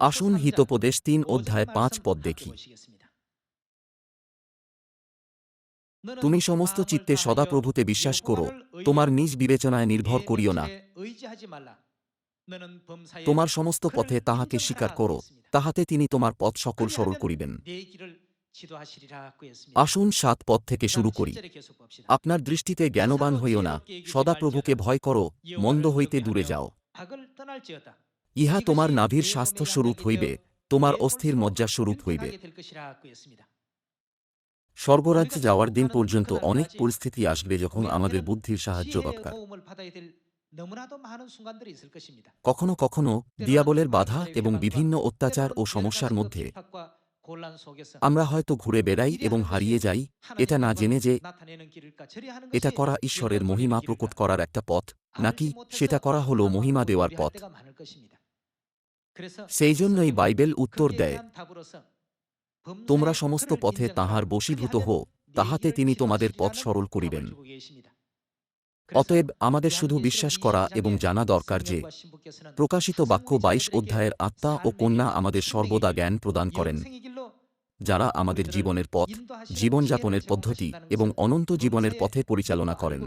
আসুন হিতোপদেশ তিন অধ্যায় পাঁচ পদ দেখি। তুমি সমস্ত চিত্তে সদাপ্রভুতে বিশ্বাস করো, তোমার নিজ বিবেচনায় নির্ভর করিও না। তোমার সমস্ত পথে তাহাকে স্বীকার করো, তাহাতে তিনি তোমার পথ সকল সরল করিবেন। আসুন সাত পথ থেকে শুরু করি। আপনার দৃষ্টিতে জ্ঞানবান হইও না, সদাপ্রভুকে ভয় করো, মন্দ হইতে দূরে যাও। ইহা তোমার নাভির স্বাস্থ্য স্বরূপ হইবে, তোমার অস্থির মজ্জা স্বরূপ হইবে। স্বর্গরাজ্যে যাওয়ার দিন পর্যন্ত অনেক পরিস্থিতি আসবে যখন আমাদের বুদ্ধির সাহায্য দরকার। কখনো কখনো দিয়াবলের বাধা এবং বিভিন্ন অত্যাচার ও সমস্যার মধ্যে আমরা হয়তো ঘুরে বেড়াই এবং হারিয়ে যাই, এটা না জেনে যে এটা করা ঈশ্বরের মহিমা প্রকট করার একটা পথ, নাকি সেটা করা হল মহিমা দেওয়ার পথ। সেই জন্যই বাইবেল উত্তর দেয় তোমরা সমস্ত পথে তাহার বশীভূত হো তাহাতে তিনি তোমাদের পথ সরল করিবেন। অতএব আমাদের শুধু বিশ্বাস করা এবং জানা দরকার যে প্রকাশিত বাক্য বাইশ অধ্যায়ের আত্মা ও কন্যা আমাদের সর্বদা জ্ঞান প্রদান করেন। যারা আমাদের জীবনের পথ, জীবনযাপনের পদ্ধতি এবং অনন্ত জীবনের পথে পরিচালনা করেন।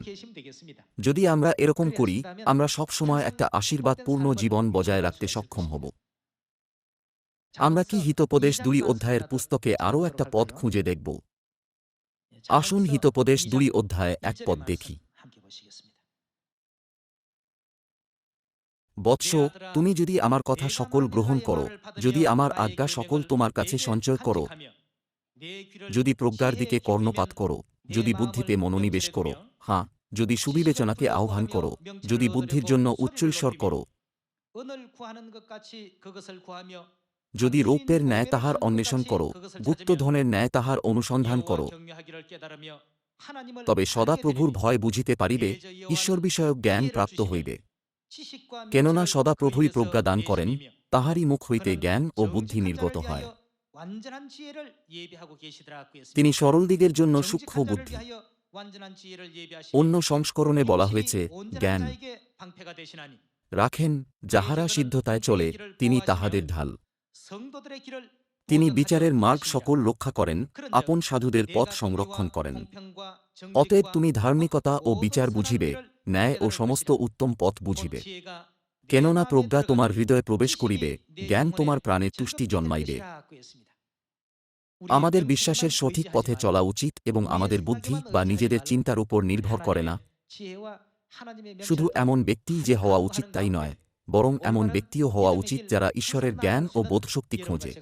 যদি আমরা এরকম করি, আমরা সবসময় একটা আশীর্বাদপূর্ণ জীবন বজায় রাখতে সক্ষম হব। আমরা কি হিতোপদেশ দুই অধ্যায়ের পুস্তকে আরও একটা পদ খুঁজে দেখব? আসুন হিতোপদেশ দুই অধ্যায় এক পদ দেখি। বৎস, তুমি যদি আমার কথা সকল গ্রহণ করো, যদি আমার আজ্ঞা সকল তোমার কাছে সঞ্চয় করো, যদি প্রজ্ঞার দিকে কর্ণপাত করো, যদি বুদ্ধিতে মনোনিবেশ করো, হাঁ, যদি সুবিবেচনাকে আহ্বান করো, যদি বুদ্ধির জন্য উচ্চৈশ্বর করো, যদি রৌপ্যের ন্যায় তাহার অন্বেষণ করো, গুপ্তধনের ন্যায় তাহার অনুসন্ধান করো, তবে সদাপ্রভুর ভয় বুঝিতে পারিবে ঈশ্বর বিষয়ক জ্ঞান প্রাপ্ত হইবে। কেননা সদা সদাপ্রভুই প্রজ্ঞা দান করেন, তাহারই মুখ হইতে জ্ঞান ও বুদ্ধি নির্গত হয়। তিনি সরল দিগের জন্য সূক্ষ্ম বুদ্ধি। অন্য সংস্করণে বলা হয়েছে, জ্ঞান রাখেন, যাহারা সিদ্ধতায় চলে, তিনি তাহাদের ঢাল। তিনি বিচারের মার্গ সকল রক্ষা করেন, আপন সাধুদের পথ সংরক্ষণ করেন। অতএব তুমি ধার্মিকতা ও বিচার বুঝিবে ন্যায় ও সমস্ত উত্তম পথ বুঝিবে। কেননা প্রজ্ঞা তোমার হৃদয়ে প্রবেশ করিবে, জ্ঞান তোমার প্রাণে তুষ্টি জন্মাইবে। আমাদের বিশ্বাসের সঠিক পথে চলা উচিত এবং আমাদের বুদ্ধি বা নিজেদের চিন্তার উপর নির্ভর করে না। শুধু এমন ব্যক্তি যে হওয়া উচিত তাই নয়, বরং এমন ব্যক্তিও হওয়া উচিত যারা ঈশ্বরের জ্ঞান ও বোধশক্তি খোঁজে।